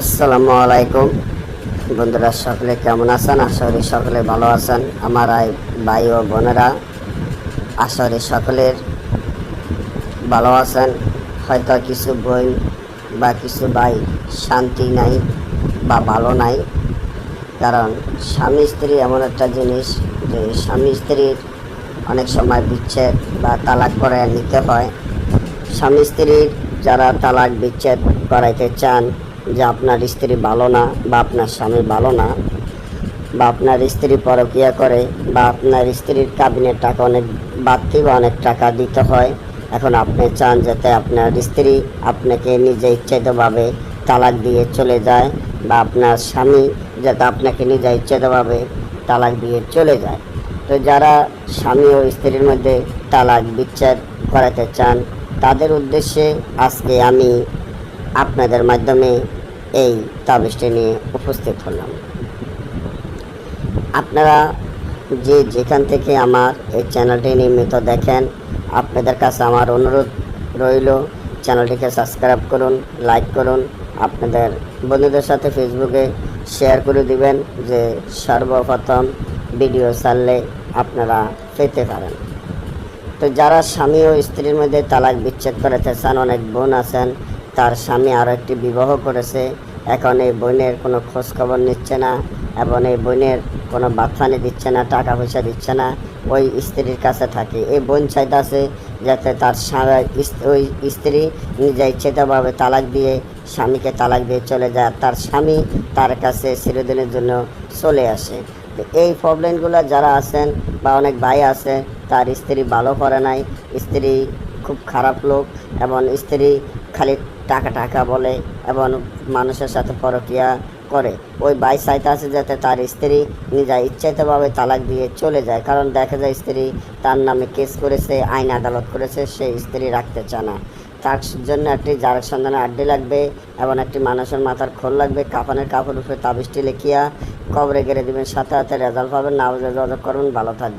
আসসালামু আলাইকুম। বন্ধুরা, সকলে কেমন আছেন? আশা করি সকলে ভালো আছেন। আমার ভাই ও বোনেরা, আশা করি সকলের ভালো আছেন। হয়তো কিছু বই বা কিছু ভাই শান্তি নাই বা ভালো নাই। কারণ স্বামী স্ত্রী এমন একটা জিনিস যে স্বামী স্ত্রীর অনেক সময় বিচ্ছেদ বা তালাক করে নিতে হয়। স্বামী স্ত্রীর যারা তালাক বিচ্ছেদ করাইতে চান যে আপনার স্ত্রী ভালো না বা আপনার স্বামী ভালো না, বা আপনার স্ত্রী পরকিয়া করে, বা আপনার স্ত্রীর কাবিনের টাকা অনেক বাড়তি বা অনেক টাকা দিতে হয়। এখন আপনি চান যাতে আপনার স্ত্রী আপনাকে নিজে ইচ্ছাইতভাবে তালাক দিয়ে চলে যায়, বা আপনার স্বামী যাতে আপনাকে নিজে ইচ্ছাইতভাবে তালাক দিয়ে চলে যায়। তো যারা স্বামী ও স্ত্রীর মধ্যে তালাক, বিচ্ছেদ করাতে চান, তাদের উদ্দেশ্যে আজকে আমি আপনাদের মাধ্যমে এই তাবিজটি নিয়ে উপস্থিত হলাম। আপনারা যে যেখান থেকে আমার এই চ্যানেলটি নিয়মিত দেখেন, আপনাদের কাছে আমার অনুরোধ রইল, চ্যানেলটিকে সাবস্ক্রাইব করুন, লাইক করুন, আপনাদের বন্ধুদের সাথে ফেসবুকে শেয়ার করে দিবেন যে সর্বপ্রথম ভিডিও ছাড়লে আপনারা পেতে পারেন। তো যারা স্বামী ও স্ত্রীর মধ্যে তালাক বিচ্ছেদ করাতে চান অনেক বোন আছেন তার স্বামী আরও একটি বিবাহ করেছে। এখন এই বোনের কোনো খোঁজ খবর নিচ্ছে না এবং এই বোনের কোনো বাচ্চানি দিচ্ছে না টাকা পয়সা দিচ্ছে না। ওই স্ত্রীর কাছে থাকে। এই বোন চাইতে আছে যাতে তার ওই স্ত্রী নিজে ইচ্ছেতভাবে তালাক দিয়ে স্বামীকে তালাক দিয়ে চলে যায়। তার স্বামী তার কাছে চিরদিনের জন্য চলে আসে। এই প্রবলেমগুলো যারা আছেন বা অনেক ভাই আছে, তার স্ত্রী ভালো করে নাই। স্ত্রী খুব খারাপ লোক এবং স্ত্রী খালি টাকা টাকা বলে এবং মানুষের সাথে পরকিয়া করে। ওই ভাই চাইতে আছে যাতে তার স্ত্রী নিজা ইচ্ছাইতভাবে তালাক দিয়ে চলে যায়। কারণ দেখা যায় স্ত্রী তার নামে কেস করেছে, আইন আদালত করেছে, সে স্ত্রী রাখতে চায় না। তার জন্য একটি জারক সন্ধানে আড্ডি লাগবে এবং একটি মানুষের মাথার খোল লাগবে। কাফানের কাপড় উপরে তাবিজটি লেখিয়া কবরে গেড়ে দেবেন, সাথে সাথে রেজাল্ট পাবেন। না যোগাযোগ করুন, ভালো থাকবে